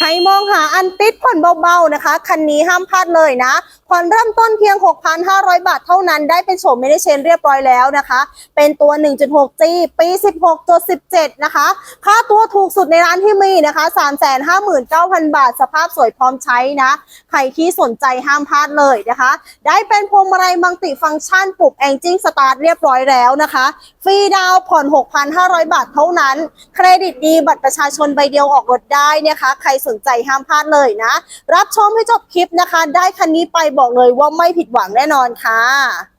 ใครมองหาอันติดผ่อนเบาๆนะคะ คันนี้ห้ามพลาดเลยนะ ผ่อนเริ่มต้นเพียง 6,500 บาทเท่านั้น ได้เป็นโฉมไม่ได้เชนเรียบร้อยแล้วนะคะ เป็นตัว 1.6G ปี 16ตัว17 นะคะ ค่าตัวถูกสุดในร้านที่มีนะคะ 359,000 บาท สภาพสวยพร้อมใช้นะ ใครที่สนใจห้ามพลาดเลยนะคะ ได้เป็นพวงมาลัยมัลติฟังก์ชันปลุกแองจิ้งสตาร์ทเรียบร้อยแล้วนะคะ รีดาวผ่อน 6,500 บาทเท่านั้น เครดิตดีบัตรประชาชนใบเดียวออกรถได้นะคะ ใครสนใจห้ามพลาดเลยนะ รับชมให้จบคลิปนะคะ ได้คันนี้ไปบอกเลยว่าไม่ผิดหวังแน่นอนค่ะ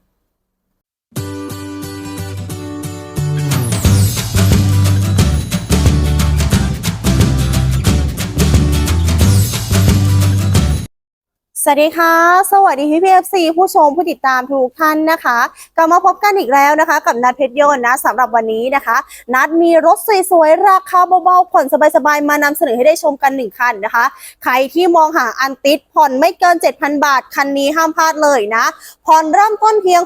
วัสดีค่ะ สวัสดีพี่พีเอฟซีผู้ชมผู้ติดตามทุกท่านนะคะกลับมาพบกันอีกแล้วนะคะ กับนัดเพชรยนต์นะสำหรับวันนี้นะคะ นัดมีรถสวยๆ ราคาเบาๆ ผ่อนสบายๆ มานำเสนอให้ได้ชมกันหนึ่งคันนะคะ ใครที่มองหาอันติดผ่อนไม่เกิน 7,000 บาท คันนี้ห้ามพลาดเลยนะ ผ่อนเริ่มต้นเพียง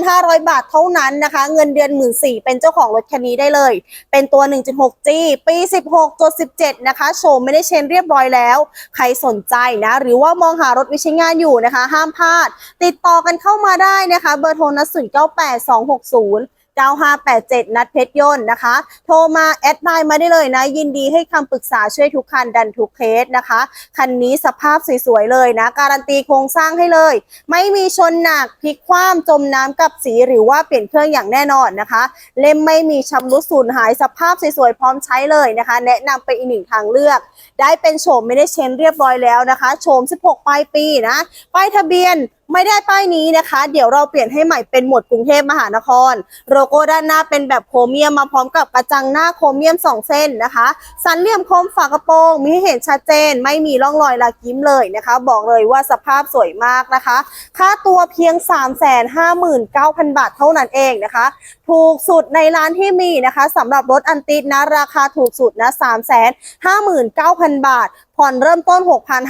6,500 บาทเท่านั้นนะคะ เงินเดือน 1 4ื่นเป็นเจ้าของรถคันนี้ได้เลย เป็นตัว 1.6G ปี 16ตัว17 นะคะโชว์ไม่ได้เชนเรียบร้อยแล้ว ใครสนใจนะ หรือว่ามองหารถวิใช้งานอยู่นะคะ ห้ามพลาด ติดต่อกันเข้ามาได้นะคะ เบอร์โทรนัด0 9 8 2 6 0 9587 นัดเพชรยนต์นะคะ โทรมาแอดไลน์มาได้เลยนะ ยินดีให้คำปรึกษาช่วยทุกคันดันทุกเคสนะคะ คันนี้สภาพสวยๆเลยนะ การันตีโครงสร้างให้เลย ไม่มีชนหนักพลิกคว่ำจมน้ำกับสีหรือว่าเปลี่ยนเครื่องอย่างแน่นอนนะคะ เล่มไม่มีชำรุดสูญหายสภาพสวยๆพร้อมใช้เลยนะคะ แนะนำไปอีกหนึ่งทางเลือก ได้เป็นโฉมไม่ได้เชนเรียบร้อยแล้วนะคะโฉม 16ปลายปีนะป้ายทะเบียน ไม่ได้ป้ายนี้นะคะ เดี๋ยวเราเปลี่ยนให้ใหม่เป็นหมวดกรุงเทพมหานคร โลโก้ด้านหน้าเป็นแบบโครเมียมมาพร้อมกับกระจังหน้าโครเมียม 2 เส้นนะคะ สันเหลี่ยมคมฝากระโปรงมีให้เห็นชัดเจน ไม่มีร่องรอยลากิ้มเลยนะคะ บอกเลยว่าสภาพสวยมากนะคะ ค่าตัวเพียง 359,000 บาทเท่านั้นเองนะคะ ถูกสุดในร้านที่มีนะคะสำหรับรถอันติดนะราคาถูกสุดนะ359,000 บาทผ่อนเริ่มต้น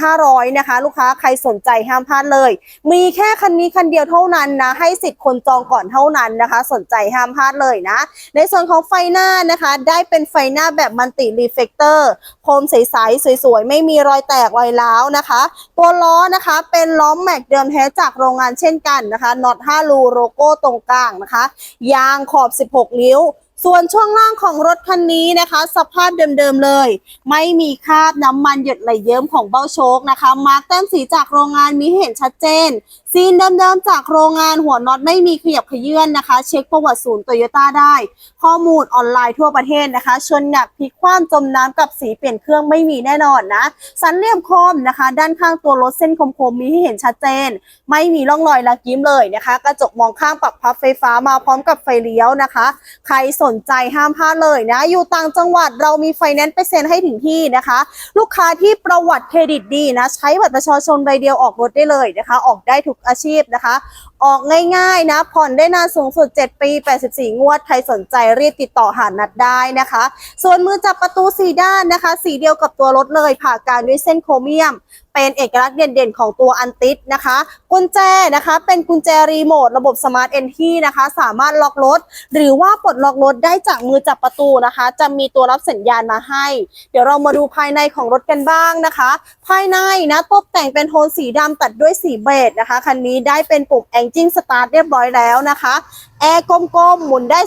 6,500นะคะ ลูกค้าใครสนใจห้ามพลาดเลย มีแค่คันนี้คันเดียวเท่านั้นนะ ให้สิทธิ์คนจองก่อนเท่านั้นนะคะ สนใจห้ามพลาดเลยนะ ในส่วนของไฟหน้านะคะ ได้เป็นไฟหน้าแบบมันติรีเฟกเตอร์โคมใสๆสวยๆ ไม่มีรอยแตกรอยร้าวนะคะ ตัวล้อนะคะเป็นล้อแม็กเดิมแท้จากโรงงานเช่นกันนะคะน็อต5รูโลโก้ตรงกลางนะคะ ยางขอบ 16 นิ้ว ส่วนช่วงล่างของรถคันนี้นะคะ สภาพเดิมๆเลย ไม่มีคราบน้ำมันหยดไหลเยิ้มของเบ้าโชคนะคะ มาร์กแต้มสีจากโรงงานมีเห็นชัดเจน ซีนเดิมๆจากโรงงานหัวน็อตไม่มีขยับขยื่นนะคะ เช็คประวัติศูนย์โตโยต้าได้ ข้อมูลออนไลน์ทั่วประเทศนะคะ ชนหนักพลิกคว่ำจมน้ำกับสีเปลี่ยนเครื่องไม่มีแน่นอนนะ สันเหลี่ยมคมนะคะ ด้านข้างตัวรถเส้นคมๆมีให้เห็นชัดเจน ไม่มีร่องรอยลักยิ้มเลยนะคะ กระจกมองข้างปรับพับไฟฟ้ามาพร้อมกับไฟเลี้ยวนะคะ ใครสนนใจห้ามพลาดเลยนะ อยู่ต่างจังหวัดเรามีไฟแนนซ์ไปเซ็นให้ถึงที่นะคะ ลูกค้าที่ประวัติเครดิตดีนะ ใช้บัตรประชาชนใบเดียวออกรถได้เลยนะคะ ออกได้ทุกอาชีพนะคะออกง่ายๆนะ ผ่อนได้นานสูงสุด 7 ปี 84 งวด ใครสนใจรีบติดต่อหานัดได้นะคะ ส่วนมือจับประตูสีด้านนะคะ สีเดียวกับตัวรถเลย ผ่าการด้วยเส้นโครเมียม เป็นเอกลักษณ์เด่นๆของตัวอันติดนะคะ กุญแจนะคะ เป็นกุญแจรีโมท ระบบสมาร์ทเอนทีนะคะ สามารถล็อกรถ หรือว่าปลดล็อกรถได้จากมือจับประตูนะคะ จะมีตัวรับสัญญาณมาให้ เดี๋ยวเรามาดูภายในของรถกันบ้างนะคะ ภายในนะตกแต่งเป็นโทนสีดำตัดด้วยสีเบจนะคะ คันนี้ได้เป็นปุ่มจิ้งสตาร์ทเรียบร้อยแล้วนะคะแอร์กลมๆ หมุนได้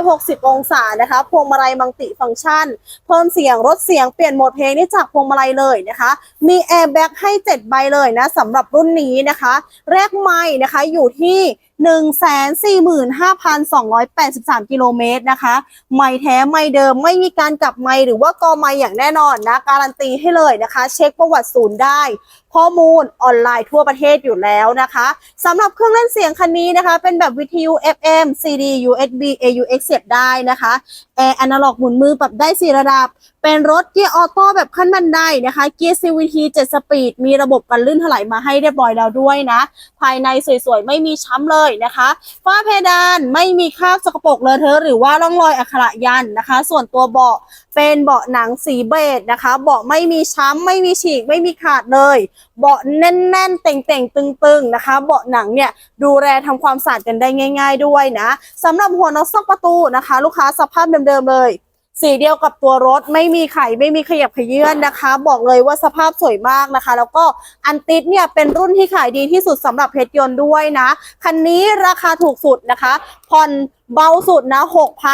360 องศานะคะ พวงมาลัยมัลติฟังก์ชัน เพิ่มเสียงลดเสียงเปลี่ยนโหมดเพลงได้จากพวงมาลัยเลยนะคะ มีแอร์แบ็กให้ 7 ใบเลยนะสำหรับรุ่นนี้นะคะ แรกไม่นะคะอยู่ที่145,283 กิโลเมตรนะคะ ไม่แท้ไม่เดิมไม่มีการกลับไม่หรือว่ากอไม่อย่างแน่นอนนะ การันตีให้เลยนะคะ เช็คประวัติศูนย์ได้ ข้อมูลออนไลน์ทั่วประเทศอยู่แล้วนะคะสำหรับเครื่องเล่นเสียงคันนี้นะคะ เป็นแบบวิทยุ FM CD USB AUX เสียบได้นะคะแอร์อนาล็อกหมุนมือปรับได้4ระดับเป็นรถเกียร์ออโต้แบบขั้นบันไดนะคะ เกียร์ CVT 7 สปีด มีระบบกันลื่นถลายมาให้เรียบร้อยแล้วด้วยนะ ภายในสวยๆ ไม่มีช้ำเลยนะคะ ฝ้าเพดานไม่มีคราบสกปรกเลอะเทอะหรือว่าร่องรอยอักขระยันนะคะ ส่วนตัวเบาะเป็นเบาะหนังสีเบจนะคะ เบาะไม่มีช้ำ ไม่มีฉีก ไม่มีขาดเลย เบาะแน่นๆ เต่งๆ ตึงๆ นะคะ เบาะหนังเนี่ยดูแลทำความสะอาดกันได้ง่าย ๆ ด้วยนะสำหรับหัวน็อตซอกประตูนะคะ ลูกค้าสภาพเดิมๆเลย สีเดียวกับตัวรถไม่มีไข่ไม่มีขยับขยื่นนะคะ บอกเลยว่าสภาพสวยมากนะคะ แล้วก็อันติดเนี่ยเป็นรุ่นที่ขายดีที่สุดสำหรับเพชรยนต์ด้วยนะ คันนี้ราคาถูกสุดนะคะผ่อน เบาสุดนะ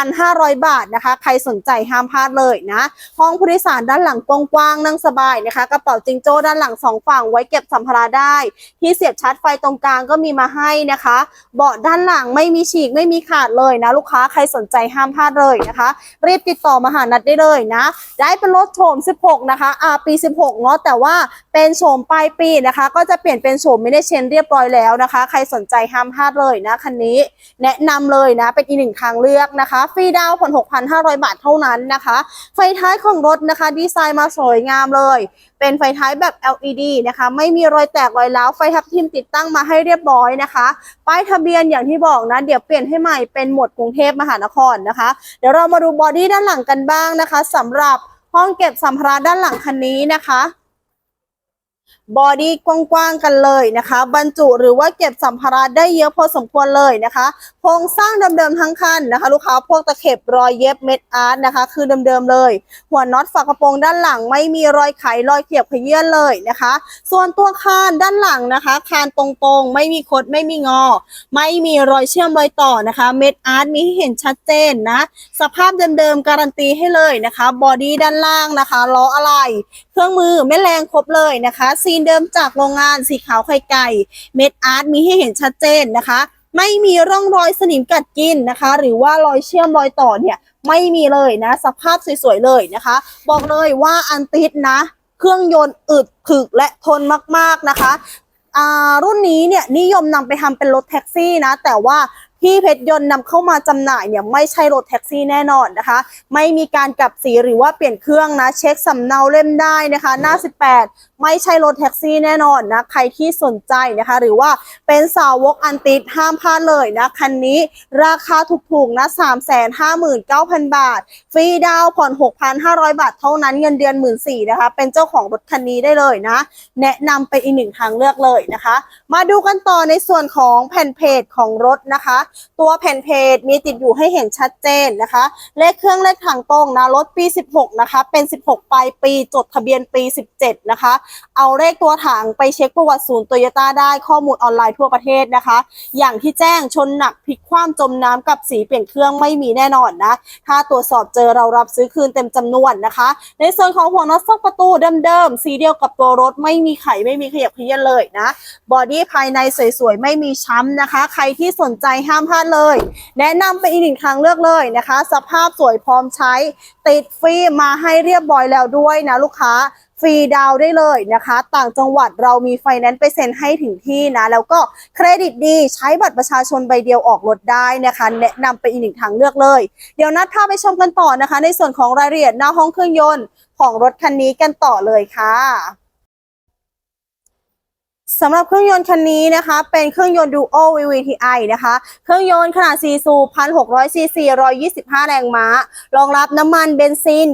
6,500 บาทนะคะ ใครสนใจห้ามพลาดเลยนะ ห้องผู้โดยสารด้านหลังกว้างๆนั่งสบายนะคะ กระเป๋าจิงโจ้ด้านหลังสองฝั่งไว้เก็บสัมภาระได้ ที่เสียบชาร์จไฟตรงกลางก็มีมาให้นะคะ เบาะด้านหลังไม่มีฉีกไม่มีขาดเลยนะลูกค้าใครสนใจห้ามพลาดเลยนะคะ รีบติดต่อมาหานัดได้เลยนะ ได้เป็นรถโฉม 16 นะคะอ่าปี 16 เนาะแต่ว่าเป็นโฉมปลายปีนะคะ ก็จะเปลี่ยนเป็นโฉมไม่ได้เชนเรียบร้อยแล้วนะคะ ใครสนใจห้ามพลาดเลยนะคันนี้ แนะนำเลยนะเป็นอีกหนึ่งทางเลือกนะคะฟรีดาวผ่อน6,500 บาทเท่านั้นนะคะ ไฟท้ายของรถนะคะดีไซน์มาสวยงามเลย เป็นไฟท้ายแบบ LED นะคะ ไม่มีรอยแตกรอยร้าวไฟทับทิมติดตั้งมาให้เรียบร้อยนะคะป้ายทะเบียนอย่างที่บอกนะเดี๋ยวเปลี่ยนให้ใหม่เป็นหมวดกรุงเทพมหานครนะคะ เดี๋ยวเรามาดูบอดี้ด้านหลังกันบ้างนะคะสำหรับห้องเก็บสัมภาระด้านหลังคันนี้นะคะ บอดี้กว้างๆกันเลยนะคะ บรรจุหรือว่าเก็บสัมภาระได้เยอะพอสมควรเลยนะคะ โครงสร้างเดิมๆทั้งคันนะคะ ลูกค้าพวกตะเข็บรอยเย็บเม็ดอาร์ตนะคะ คือเดิมๆเลย หัวน็อตฝากระโปรงด้านหลังไม่มีรอยไขรอยเขียบเขยื่นเลยนะคะ ส่วนตัวคานด้านหลังนะคะ คานตรงๆ ไม่มีคดไม่มีงอ ไม่มีรอยเชื่อมรอยต่อนะคะ เม็ดอาร์ตมีให้เห็นชัดเจนนะ สภาพเดิมๆการันตีให้เลยนะคะ บอดี้ด้านล่างนะคะล้ออะไร เครื่องมือไม่แรงครบเลยนะคะ ซีนเดิมจากโรงงานสีขาวไข่ไก่ เม็ดอาร์ตมีให้เห็นชัดเจนนะคะ ไม่มีร่องรอยสนิมกัดกินนะคะ หรือว่ารอยเชื่อมรอยต่อเนี่ยไม่มีเลยนะ สภาพสวยๆเลยนะคะ บอกเลยว่าอันติดนะ เครื่องยนต์อึดถึกและทนมากๆนะคะรุ่นนี้เนี่ยนิยมนำไปทำเป็นรถแท็กซี่นะ แต่ว่า ที่เพชรยนต์นำเข้ามาจำหน่ายเนี่ยไม่ใช่รถแท็กซี่แน่นอนนะคะ ไม่มีการกลับสีหรือว่าเปลี่ยนเครื่องนะ เช็คสำเนาเล่มได้นะคะ หน้า 18 ไม่ใช่รถแท็กซี่แน่นอนนะ ใครที่สนใจนะคะ หรือว่าเป็นสาวกอันติดห้ามพลาดเลยนะคันนี้ราคาถูกๆนะ359,000 บาท ฟรีดาวน์ผ่อน 6,500 บาทเท่านั้นเงินเดือน 1 4ื่นนะคะ เป็นเจ้าของรถคันนี้ได้เลยนะ แนะนำเป็นอีกหนึ่งทางเลือกเลยนะคะ มาดูกันต่อในส่วนของแผ่นเพจของรถนะคะตัวแผ่นเพจมีติดอยู่ให้เห็นชัดเจนนะคะ เลขเครื่องเลขถังตรงนะรถปี 16 นะคะ เป็น 16 ปลายปีจดทะเบียนปี 17 นะคะ เอาเลขตัวถังไปเช็คประวัติศูนย์โตโยต้าได้ข้อมูลออนไลน์ทั่วประเทศนะคะ อย่างที่แจ้งชนหนักพลิกคว่ำจมน้ำกับสีเปลี่ยนเครื่องไม่มีแน่นอนนะ ถ้าตรวจสอบเจอเรารับซื้อคืนเต็มจำนวนนะคะ ในส่วนของหัวน็อตซอกประตูเดิมๆสีเดียวกับตัวรถไม่มีไขไม่มีขยับเขยื้อนเลยนะ บอดี้ภายในสวยๆไม่มีช้ำนะคะ ใครที่สนใจห้ามพลาดเลย แนะนำเป็นอีกหนึ่งทางเลือกเลยนะคะ สภาพสวยพร้อมใช้ ติดฟรีมาให้เรียบร้อยแล้วด้วยนะลูกค้าฟรีดาวได้เลยนะคะ ต่างจังหวัดเรามีไฟแนนซ์ไปเซ็นให้ถึงที่นะ แล้วก็เครดิตดีใช้บัตรประชาชนใบเดียวออกรถได้นะคะ แนะนำเป็นอีกหนึ่งทางเลือกเลย เดี๋ยวนัดพาไปชมกันต่อนะคะ ในส่วนของรายละเอียดหน้าห้องเครื่องยนต์ของรถคันนี้กันต่อเลยค่ะ สำหรับเครื่องยนต์คันนี้นะคะ เป็นเครื่องยนต์ Duo VVTi นะคะ เครื่องยนต์ขนาด4สูบ1,600ซีซี125 แรงม้า รองรับน้ำมันเบนซิน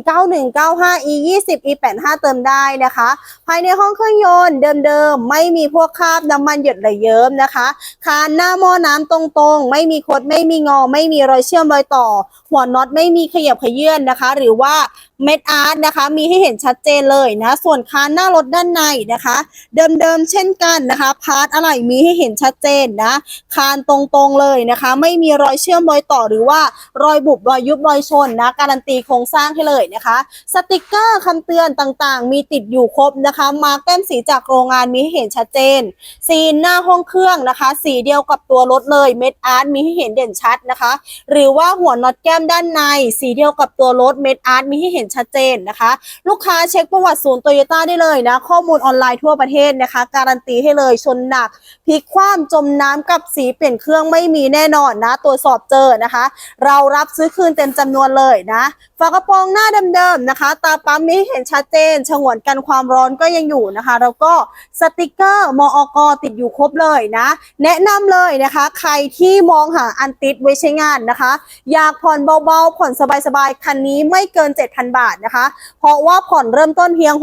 9195 E 20 E 85 เติมได้นะคะ ภายในห้องเครื่องยนต์เดิมๆ ไม่มีพวกคราบน้ำมันหยดไหลเยิ้มนะคะ คานหน้าหม้อน้ำตรงๆ ไม่มีคดไม่มีงอ ไม่มีรอยเชื่อมรอยต่อ หัวน็อตไม่มีขยับขยื่นนะคะ หรือว่า เม็ดอาร์ตนะคะ มีให้เห็นชัดเจนเลยนะ ส่วนคานหน้ารถด้านในนะคะ เดิมๆเช่นกันนะคะ พาร์ทอะไรมีให้เห็นชัดเจนนะ คานตรงๆเลยนะคะ ไม่มีรอยเชื่อมรอยต่อหรือว่ารอยบุบรอยยุบรอยชนนะ การันตีโครงสร้างให้เลยนะคะ สติกเกอร์คำเตือนต่างๆ มีติดอยู่ครบนะคะ มาแก้มสีจากโรงงานมีให้เห็นชัดเจน ซีนหน้าห้องเครื่องนะคะ สีเดียวกับตัวรถเลย เม็ดอาร์ตมีให้เห็นเด่นชัดนะคะ หรือว่าหัวน็อตแก้มด้านใน สีเดียวกับตัวรถเม็ดอาร์ตมีให้เห็นชัดเจนนะคะ ลูกค้าเช็คประวัติศูนย์โตโยต้าได้เลยนะ ข้อมูลออนไลน์ทั่วประเทศนะคะ การันตีให้เลยชนหนักพลิกคว่ำจมน้ำกับสีเปลี่ยนเครื่องไม่มีแน่นอนนะตรวจสอบเจอนะคะ เรารับซื้อคืนเต็มจำนวนเลยนะฝากระโปรงหน้าเดิมๆนะคะ ตาปั๊มนี้เห็นชัดเจนฉงวนกันความร้อนก็ยังอยู่นะคะ แล้วก็สติกเกอร์มอกติดอยู่ครบเลยนะ แนะนำเลยนะคะ ใครที่มองหาอันติดไว้ใช้งานนะคะ อยากผ่อนเบาๆผ่อนสบายๆคันนี้ไม่เกิน 7,000 บาทนะคะ เพราะว่าผ่อนเริ่มต้นเพียง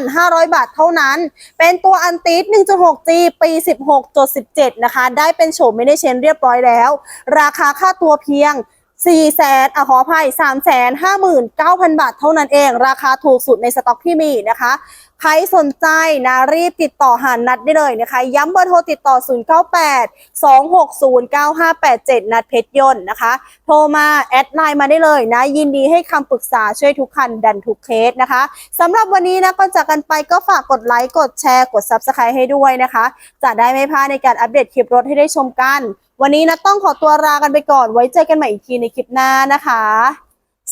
6,500 บาทเท่านั้น เป็นตัวอันติด 1.6G ปี 16.17 นะคะ ได้เป็นโฉมไม่ได้เชนเรียบร้อยแล้ว ราคาค่าตัวเพียง 4แสนอะขออภัย3แสน59,000บาทเท่านั้นเอง ราคาถูกสุดในสต็อกที่มีนะคะ ใครสนใจนะรีบติดต่อหานัดได้เลยนะคะ ย้ำเบอร์โทรติดต่อ 098 260 9587 นัดเพชรยนต์นะคะ โทรมาแอดไลน์มาได้เลยนะ ยินดีให้คำปรึกษาช่วยทุกคันดันทุกเคสนะคะสำหรับวันนี้นะก่อนจากกันไปก็ฝากกดไลค์กดแชร์กด Subscribe ให้ด้วยนะคะ จะได้ไม่พลาดในการอัปเดตคลิปรถให้ได้ชมกัน วันนี้นะต้องขอตัวลากันไปก่อนไว้เจอกันใหม่อีกทีในคลิปหน้านะคะ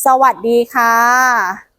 สวัสดีค่ะ